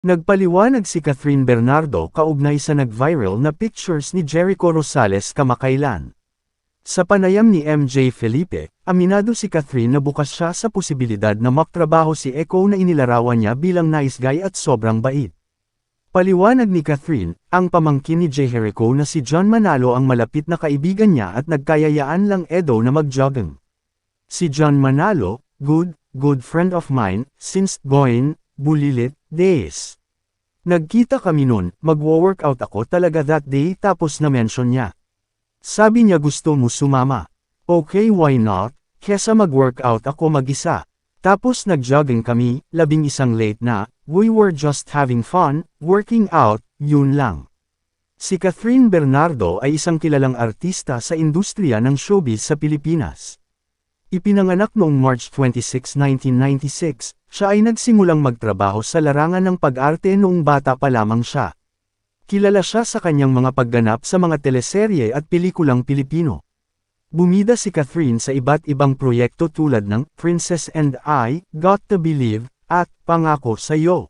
Nagpaliwanag si Catherine Bernardo kaugnay sa nag-viral na pictures ni Jericho Rosales kamakailan. Sa panayam ni MJ Felipe, aminado si Catherine na bukas siya sa posibilidad na maktrabaho si Echo na inilarawan niya bilang nice guy at sobrang bait. Paliwanag ni Catherine, ang pamangkin ni Jericho na si John Manalo ang malapit na kaibigan niya at nagkayayaan lang Edo na mag-jogging. Si John Manalo, good, good friend of mine, since going, bulilit, days. Nagkita kami nun, magwo-workout ako talaga that day tapos na-mention niya. Sabi niya gusto mo sumama. Okay why not, kesa mag-workout ako mag-isa. Tapos nag-jogging kami, labing isang late na, we were just having fun, working out, yun lang. Si Catherine Bernardo ay isang kilalang artista sa industriya ng showbiz sa Pilipinas. Ipinanganak noong March 26, 1996, siya ay nagsimulang magtrabaho sa larangan ng pag-arte noong bata pa lamang siya. Kilala siya sa kanyang mga pagganap sa mga teleserye at pelikulang Pilipino. Bumida si Catherine sa iba't ibang proyekto tulad ng Princess and I, Got to Believe, at Pangako Sa'yo.